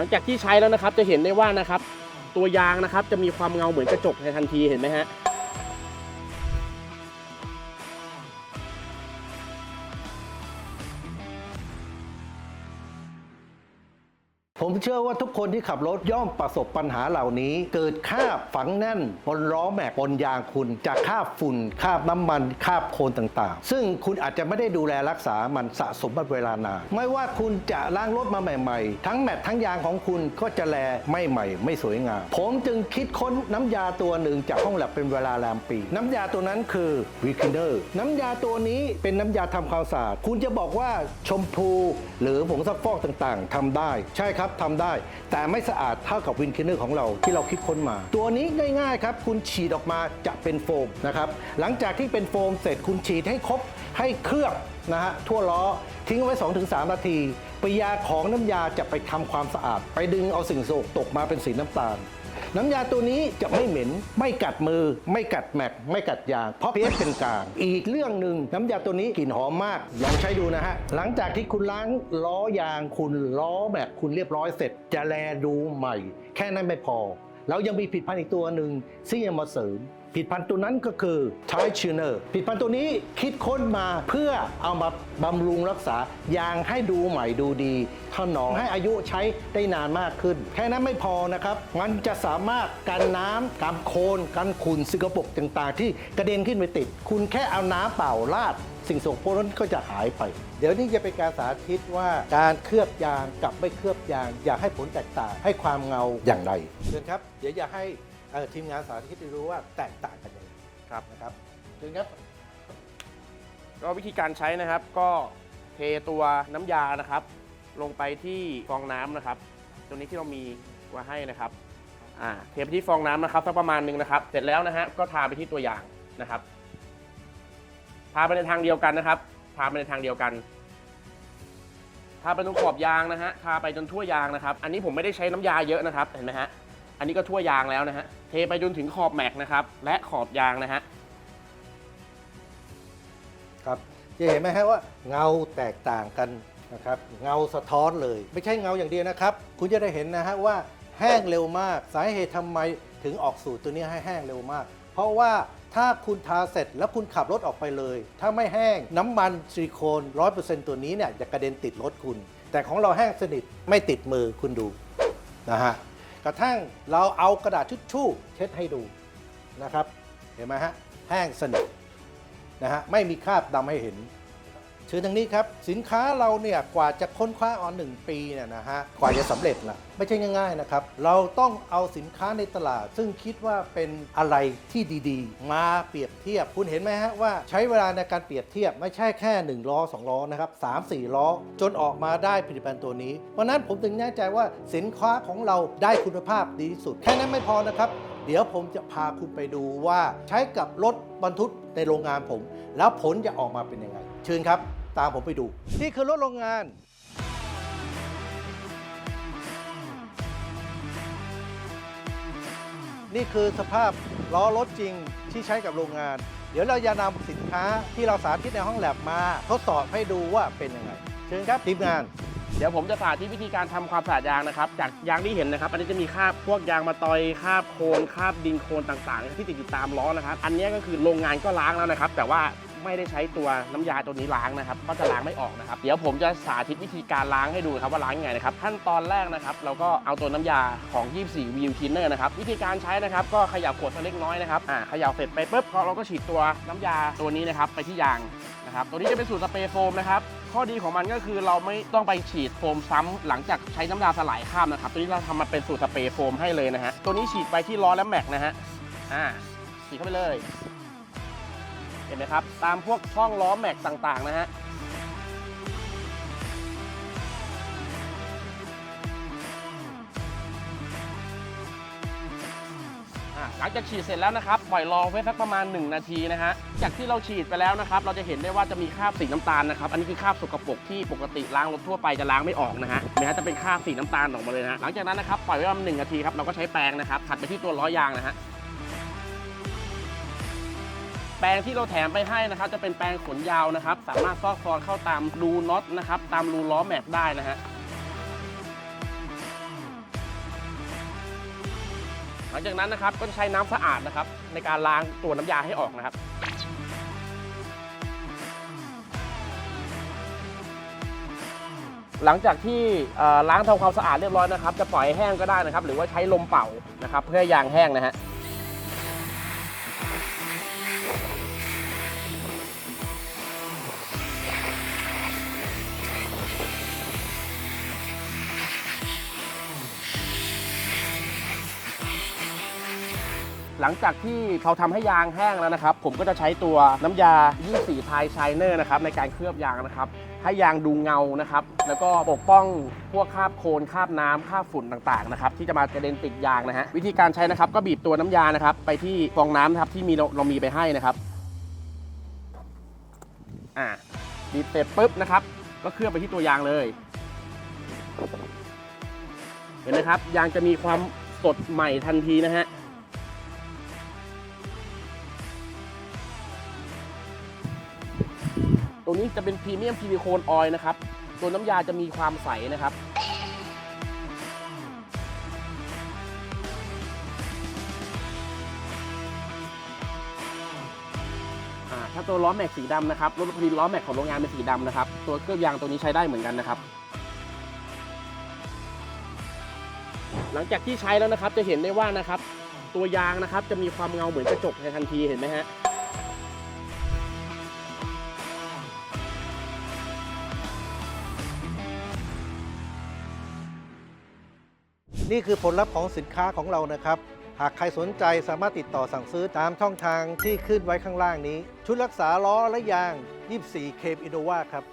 ลังจากที่ใช้แล้วนะครับจะเห็นได้ว่านะครับตัวยางนะครับจะมีความเงาเหมือนกระจกในทันทีเห็นไหมฮะ ผมเชื่อว่าทุกคนที่ขับรถย่อมประสบปัญหาเหล่านี้ เกิดคราบฝังแน่นบนล้อแม็กบนยางคุณ จากคราบฝุ่นคราบน้ำมันคราบโคลนต่างๆ ซึ่งคุณอาจจะไม่ได้ดูแลรักษามันสะสมมาเวลานานไม่ว่าคุณจะล้างรถมาใหม่ ๆ ทั้งแมททั้งยางของคุณก็จะแลไม่ใหม่ ไม่สวยงาม ผมจึงคิดค้นน้ำยาตัวหนึ่งจากห้องแลบเป็นเวลาแรมปี น้ำยาตัวนั้นคือวิคินเนอร์น้ำยาตัวนี้เป็นน้ำยาทำความสะอาดคุณจะบอกว่าชมพูหรือผงซักฟอกต่างๆทำได้ ใช่ครับทำได้ แต่ไม่สะอาดเท่ากับวินคินเนอร์ของเราที่เราคิดค้นมา ตัวนี้ง่ายๆครับ คุณฉีดออกมาจะเป็นโฟมนะครับ หลังจากที่เป็นโฟมเสร็จคุณฉีดให้ครบให้เคลือบนะฮะทั่วล้อทิ้งเอาไว้ 2-3 นาทีปริยาของน้ำยาจะไปทำความสะอาด ไปดึงเอาสิ่งโสกตกมาเป็นสีน้ำตาล น้ำยาตัวนี้จะไม่เหม็น ไม่กัดมือ ไม่กัดแม็ก ไม่กัดยาง เพราะ pH เป็นกลาง อีกเรื่องหนึ่งน้ำยาตัวนี้กลิ่นหอมมาก ลองใช้ดูนะฮะ หลังจากที่คุณล้างล้อยางคุณล้อแม็กคุณเรียบร้อยเสร็จ จะแลดูใหม่ แค่นั้นไม่พอ แล้วยังมีผลิดพันธุ์อีกตัวหนึ่งซึ่งยังมาเสริม ผลิดพันธุ์ตัวนั้นก็คือ t i ช n e r ผลิดพันธุ์ตัวนี้คิดค้นมาเพื่อเอามาบำรุงรักษายางให้ดูใหม่ดูดีถนอมให้อายุใช้ได้นานมากขึ้น แค่นั้นไม่พอนะครับ มันจะสามารถกันน้ำกันโคลนกันขุ่นสิกระปรกต่างๆ ที่กระเด็นขึ้นไปติด คุณแค่เอาน้ำเปล่าราดสิ่งสกปรกนั้นก็จะหายไป เดี๋ยวนี้จะเป็นการสาธิตว่าการเคลือบยางกับไม่เคลือบยาง อยากให้ผลแตกต่างให้ความเงาอย่างไรเชิญครับ เดี๋ยวอยากให้ เอ่อทีมงานสาธิตได้รู้ว่าแตกต่างกันยังไงครับนะครับเชิญครับก็วิธีการใช้นะครับก็เทตัวน้ำยานะครับ ลงไปที่ฟองน้ำนะครับ ตัวนี้ที่เรามีไว้ให้นะครับอ่าเทไปที่ฟองน้ำนะครับสักประมาณหนึ่งนะครับ เสร็จแล้วนะฮะก็ทาไปที่ตัวยางนะครับทาไปในทางเดียวกันนะครับทาไปในทางเดียวกันทาไปตรงขอบยางนะฮะทาไปจนทั่วยางนะครับ อันนี้ผมไม่ได้ใช้น้ำยาเยอะนะครับเห็นไหมฮะ อันนี้ก็ทั่วยางแล้วนะฮะ เทไปจนถึงขอบแม็กนะครับ และขอบยางนะฮะ ครับจะเห็นไหมฮะว่าเงาแตกต่างกันนะครับ เงาสะท้อนเลย ไม่ใช่เงาอย่างเดียวนะครับ คุณจะได้เห็นนะฮะว่าแห้งเร็วมาก สาเหตุทำไมถึงออกสูตรตัวนี้ให้แห้งเร็วมาก เพราะว่าถ้าคุณทาเสร็จแล้วคุณขับรถออกไปเลย ถ้าไม่แห้งน้ำมันซิลิโคน100%ตัวนี้เนี่ยจะกระเด็นติดรถคุณ แต่ของเราแห้งสนิทไม่ติดมือคุณดูนะฮะ กระทั่งเราเอากระดาษทิชชู่เช็ดให้ดูนะครับ เห็นไหมฮะ แห้งสนิทนะฮะ ไม่มีคราบดำให้เห็น ชิญทางนี้ครับ สินค้าเราเนี่ยกว่าจะค้นคว้าออนหนึ่งปีเนี่ยนะฮะกว่าจะสำเร็จนะไม่ใช่ง่ายๆนะครับ เราต้องเอาสินค้าในตลาด ซึ่งคิดว่าเป็นอะไรที่ดีๆ มาเปรียบเทียบ คุณเห็นไหมฮะว่าใช้เวลาในการเปรียบเทียบไม่ใช่แค่ 1 ล้อ 2 ล้อนะครับ3 4ล้อ จนออกมาได้ผลิตภัณฑ์ตัวนี้ เพราะนั้นผมถึงแน่ใจว่าสินค้าของเราได้คุณภาพดีที่สุด แค่นั้นไม่พอนะครับเดี๋ยวผมจะพาคุณไปดูว่าใช้กับรถบรรทุกในโรงงานผม แล้วผลจะออกมาเป็นยังไง เชิญครับ ตามผมไปดู นี่คือรถโรงงาน นี่คือสภาพล้อรถจริงที่ใช้กับโรงงาน เดี๋ยวเราจะนำสินค้าที่เราสาธิตในห้องแลบมา ทดสอบให้ดูว่าเป็นยังไง เชิญครับทีมงาน เดี๋ยวผมจะสาธิตวิธีการทำความสะอาดยางนะครับ จากยางที่เห็นนะครับ อันนี้จะมีคราบพวกยางมาตอยคราบโคลนคราบดินโคลนต่างๆ ที่ติดอยู่ตามล้อนะครับ อันนี้ก็คือโรงงานก็ล้างแล้วนะครับ แต่ว่า ไม่ได้ใช้ตัวน้ำยาตัวนี้ล้างนะครับ ก็จะล้างไม่ออกนะครับ เดี๋ยวผมจะสาธิตวิธีการล้างให้ดูครับว่าล้างยังไงนะครับขั้นตอนแรกนะครับ เราก็เอาตัวน้ำยาของ 24 View Cleaner นะครับวิธีการใช้นะครับก็ขยับขวดสักเล็กน้อยนะครับอ่าขยับเสร็จไปปุ๊บก็เราก็ฉีดตัวน้ำยาตัวนี้นะครับไปที่ยางนะครับตัวนี้จะเป็นสูตรสเปรย์โฟมนะครับข้อดีของมันก็คือเราไม่ต้องไปฉีดโฟมซ้ำหลังจากใช้น้ำยาสลายข้ามนะครับ ตัวนี้เราทำมาเป็นสูตรสเปรย์โฟมให้เลยนะฮะตัวนี้ฉีดไปที่ล้อและแม็กนะฮะอ่าฉีดเข้าไปเลย เห็นไหมครับ ตามพวกช่องล้อแม็กต่างๆนะฮะหลังจากฉีดเสร็จแล้วนะครับ ปล่อยรอไว้สักประมาณ 1 นาทีนะฮะ จากที่เราฉีดไปแล้วนะครับ เราจะเห็นได้ว่าจะมีคราบสีน้ำตาลนะครับ อันนี้คือคราบสกปรกที่ปกติล้างรถทั่วไปจะล้างไม่ออกนะฮะนไหมฮะจะเป็นคราบสีน้ำตาลออกมาเลยนะหลังจากนั้นนะครับ ปล่อยไว้ประมาณหนึ่งนาทีครับ เราก็ใช้แปรงนะครับขัดไปที่ตัวล้อยางนะฮะ แปรงที่เราแถมไปให้นะครับจะเป็นแปรงขนยาวนะครับ สามารถซอกซอนเข้าตามรูน็อตนะครับ ตามรูล้อแม็กได้นะฮะหลังจากนั้นนะครับก็จะใช้น้ำสะอาดนะครับ ในการล้างตัวน้ำยาให้ออกนะครับหลังจากที่ล้างทำความสะอาดเรียบร้อยนะครับ จะปล่อยให้แห้งก็ได้นะครับ หรือว่าใช้ลมเป่านะครับ เพื่อยางแห้งนะฮะ หลังจากที่เราทำให้ยางแห้งแล้วนะครับ ผมก็จะใช้ตัวน้ำยา 24พายชายเนอร์นะครับในการเคลือบยางนะครับ ให้ยางดูเงานะครับ แล้วก็ปกป้องพวกคราบโคลนคราบน้ำคราบฝุ่นต่างๆนะครับที่จะมากระเด็นติดยางนะฮะวิธีการใช้นะครับ ก็บีบตัวน้ำยานะครับ ไปที่ฟองน้ำนะครับที่มีเราเรามีไปให้นะครับอ่าบีบเสร็จปุ๊บนะครับ ก็เคลือบไปที่ตัวยางเลย เห็นไหมครับยางจะมีความสดใหม่ทันทีนะฮะ ตัวนี้จะเป็นพรีเมียมซิลิโคนออยล์นะครับ ตัวน้ำยาจะมีความใสนะครับถ้าตัวล้อแม็กสีดำนะครับรถพอดีล้อแม็กของโรงงานเป็นสีดำนะครับ ตัวเคลือบยางตัวนี้ใช้ได้เหมือนกันนะครับ หลังจากที่ใช้แล้วนะครับจะเห็นได้ว่านะครับ ตัวยางนะครับจะมีความเงาเหมือนกระจกในทันทีเห็นไหมฮะ นี่คือผลลัพธ์ของสินค้าของเรานะครับ หากใครสนใจสามารถติดต่อสั่งซื้อตามช่องทางที่ขึ้นไว้ข้างล่างนี้ ชุดรักษาล้อและยาง 24 เคมอินโนวาครับ